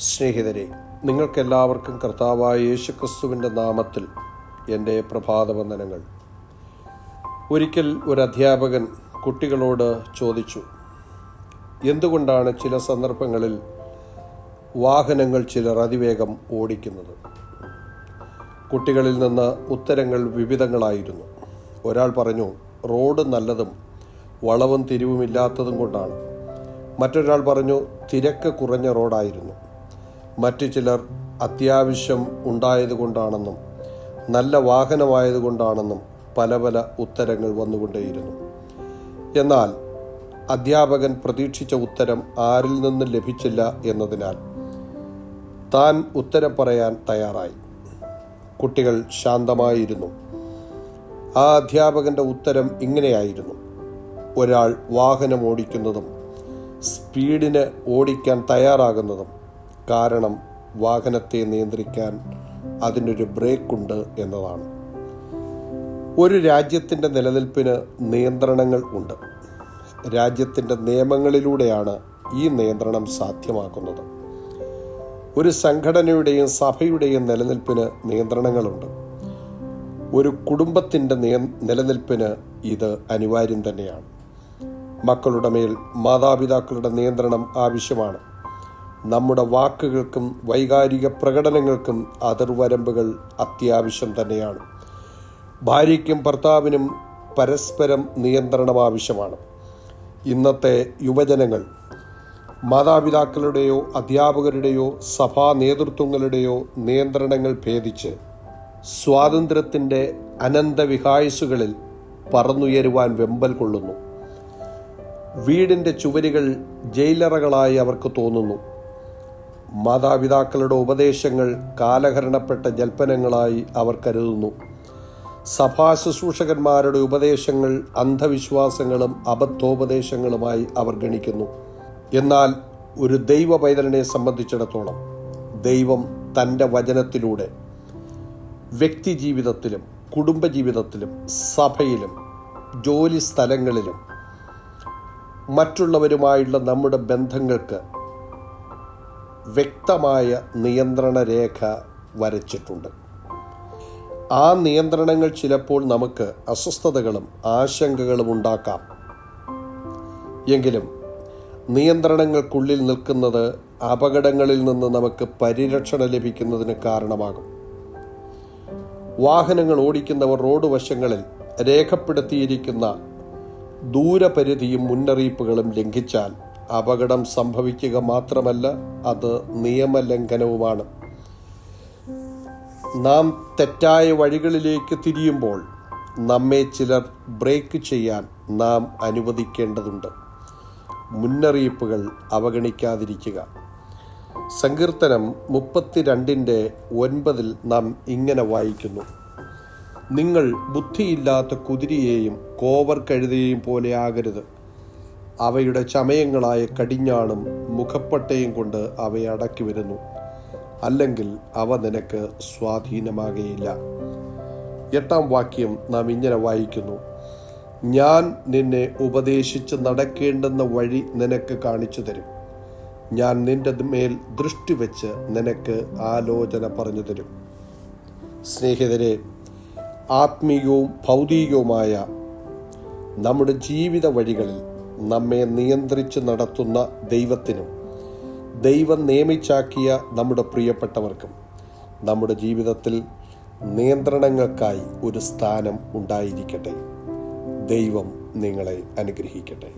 സ്നേഹിതരെ നിങ്ങൾക്കെല്ലാവർക്കും കർത്താവായ യേശുക്രിസ്തുവിന്റെ നാമത്തിൽ എന്റെ പ്രഭാതവന്ദനങ്ങൾ. ഒരിക്കൽ ഒരു അധ്യാപകൻ കുട്ടികളോട് ചോദിച്ചു എന്തുകൊണ്ടാണ് ചില സന്ദർഭങ്ങളിൽ വാഹനങ്ങൾ ചിലർ അതിവേഗം ഓടിക്കുന്നത് കുട്ടികളിൽ നിന്ന് ഉത്തരങ്ങൾ വിവിധങ്ങളായിരുന്നു. ഒരാൾ പറഞ്ഞു റോഡ് നല്ലതും വളവും തിരിവുമില്ലാത്തതും കൊണ്ടാണ്. മറ്റൊരാൾ പറഞ്ഞു തിരക്ക് കുറഞ്ഞ റോഡായിരുന്നു. മറ്റു ചിലർ അത്യാവശ്യം ഉണ്ടായതുകൊണ്ടാണെന്നും നല്ല വാഹനമായതുകൊണ്ടാണെന്നും പല പല ഉത്തരങ്ങൾ വന്നുകൊണ്ടേയിരുന്നു. എന്നാൽ അധ്യാപകൻ പ്രതീക്ഷിച്ച ഉത്തരം ആരിൽ നിന്നും ലഭിച്ചില്ല എന്നതിനാൽ താൻ ഉത്തരം പറയാൻ തയ്യാറായി. കുട്ടികൾ ശാന്തമായിരുന്നു. ആ അധ്യാപകന്റെ ഉത്തരം ഇങ്ങനെയായിരുന്നു. ഒരാൾ വാഹനം ഓടിക്കുന്നതും സ്പീഡിന് ഓടിക്കാൻ തയ്യാറാകുന്നതും കാരണം വാഹനത്തെ നിയന്ത്രിക്കാൻ അതിനൊരു ബ്രേക്കുണ്ട് എന്നതാണ്. ഒരു രാജ്യത്തിന്റെ നിലനിൽപ്പിന് നിയന്ത്രണങ്ങൾ ഉണ്ട്. രാജ്യത്തിന്റെ നിയമങ്ങളിലൂടെയാണ് ഈ നിയന്ത്രണം സാധ്യമാക്കുന്നത് ഒരു സംഘടനയുടെയും സഭയുടെയും നിലനിൽപ്പിന് നിയന്ത്രണങ്ങളുണ്ട്. ഒരു കുടുംബത്തിന്റെ നിയ നിലനിൽപ്പിന് ഇത് അനിവാര്യം തന്നെയാണ്. മക്കളുടെ മേൽ മാതാപിതാക്കളുടെ നിയന്ത്രണം ആവശ്യമാണ്. നമ്മുടെ വാക്കുകൾക്കും വൈകാരിക പ്രകടനങ്ങൾക്കും അതിർവരമ്പുകൾ അത്യാവശ്യം തന്നെയാണ്. ഭാര്യയ്ക്കും ഭർത്താവിനും പരസ്പരം നിയന്ത്രണം ആവശ്യമാണ്. ഇന്നത്തെ യുവജനങ്ങൾ മാതാപിതാക്കളുടെയോ അധ്യാപകരുടെയോ സഭാ നേതൃത്വങ്ങളുടെയോ നിയന്ത്രണങ്ങൾ ഭേദിച്ച് സ്വാതന്ത്ര്യത്തിന്റെ അനന്തവിഹായസുകളിൽ പറന്നുയരുവാൻ വെമ്പൽ കൊള്ളുന്നു. വീടിന്റെ ചുവരുകൾ ജയിലറകളായി അവർക്ക് തോന്നുന്നു. മാതാപിതാക്കളുടെ ഉപദേശങ്ങൾ കാലഹരണപ്പെട്ട ജൽപ്പനങ്ങളായി അവർ കരുതുന്നു. സഭാ ശുശ്രൂഷകന്മാരുടെ ഉപദേശങ്ങൾ അന്ധവിശ്വാസങ്ങളും അബദ്ധോപദേശങ്ങളുമായി അവർ ഗണിക്കുന്നു. എന്നാൽ ഒരു ദൈവ പൈതലിനെ സംബന്ധിച്ചിടത്തോളം ദൈവം തന്റെ വചനത്തിലൂടെ വ്യക്തി ജീവിതത്തിലും കുടുംബജീവിതത്തിലും സഭയിലും ജോലി സ്ഥലങ്ങളിലും മറ്റുള്ളവരുമായുള്ള നമ്മുടെ ബന്ധങ്ങൾക്ക് വ്യക്തമായ നിയന്ത്രണ രേഖ വരച്ചിട്ടുണ്ട്. ആ നിയന്ത്രണങ്ങൾ ചിലപ്പോൾ നമുക്ക് അസ്വസ്ഥതകളും ആശങ്കകളും ഉണ്ടാക്കാം. എങ്കിലും നിയന്ത്രണങ്ങൾക്കുള്ളിൽ നിൽക്കുന്നത് അപകടങ്ങളിൽ നിന്ന് നമുക്ക് പരിരക്ഷണ ലഭിക്കുന്നതിന് കാരണമാകും. വാഹനങ്ങൾ ഓടിക്കുന്നവർ റോഡ് വശങ്ങളിൽ രേഖപ്പെടുത്തിയിരിക്കുന്ന ദൂരപരിധിയും മുന്നറിയിപ്പുകളും ലംഘിച്ചാൽ അപകടം സംഭവിക്കുക മാത്രമല്ല അത് നിയമലംഘനവുമാണ്. നാം തെറ്റായ വഴികളിലേക്ക് തിരിയുമ്പോൾ നമ്മെ ചിലർ ബ്രേക്ക് ചെയ്യാൻ നാം അനുവദിക്കേണ്ടതുണ്ട്. മുന്നറിയിപ്പുകൾ അവഗണിക്കാതിരിക്കുക. സങ്കീർത്തനം മുപ്പത്തിരണ്ടിന്റെ ഒൻപതിൽ നാം ഇങ്ങനെ വായിക്കുന്നു. നിങ്ങൾ ബുദ്ധിയില്ലാത്ത കുതിരയെയും കോവർ കഴുതയെയും പോലെ ആകരുത്. അവയുടെ ചമയങ്ങളായ കടിഞ്ഞാണും മുഖപ്പട്ടയും കൊണ്ട് അവയെ അടക്കി വരുന്നു. അല്ലെങ്കിൽ അവ നിനക്ക് സ്വാധീനമാകയില്ല. എട്ടാം വാക്യം നാം ഇങ്ങനെ വായിക്കുന്നു. ഞാൻ നിന്നെ ഉപദേശിച്ച് നടക്കേണ്ടുന്ന വഴി നിനക്ക് കാണിച്ചു തരും. ഞാൻ നിന്റെ മേൽ ദൃഷ്ടി വെച്ച് നിനക്ക് ആലോചന പറഞ്ഞു തരും. സ്നേഹിതരെ ആത്മീയവും ഭൗതികവുമായ നമ്മുടെ ജീവിത വഴികളിൽ നമ്മെ നിയന്ത്രിച്ച് നടത്തുന്ന ദൈവത്തിനും ദൈവം നിയമിച്ചാക്കിയ നമ്മുടെ പ്രിയപ്പെട്ടവർക്കും നമ്മുടെ ജീവിതത്തിൽ നിയന്ത്രണങ്ങൾക്കായി ഒരു സ്ഥാനം ഉണ്ടായിരിക്കട്ടെ. ദൈവം നിങ്ങളെ അനുഗ്രഹിക്കട്ടെ.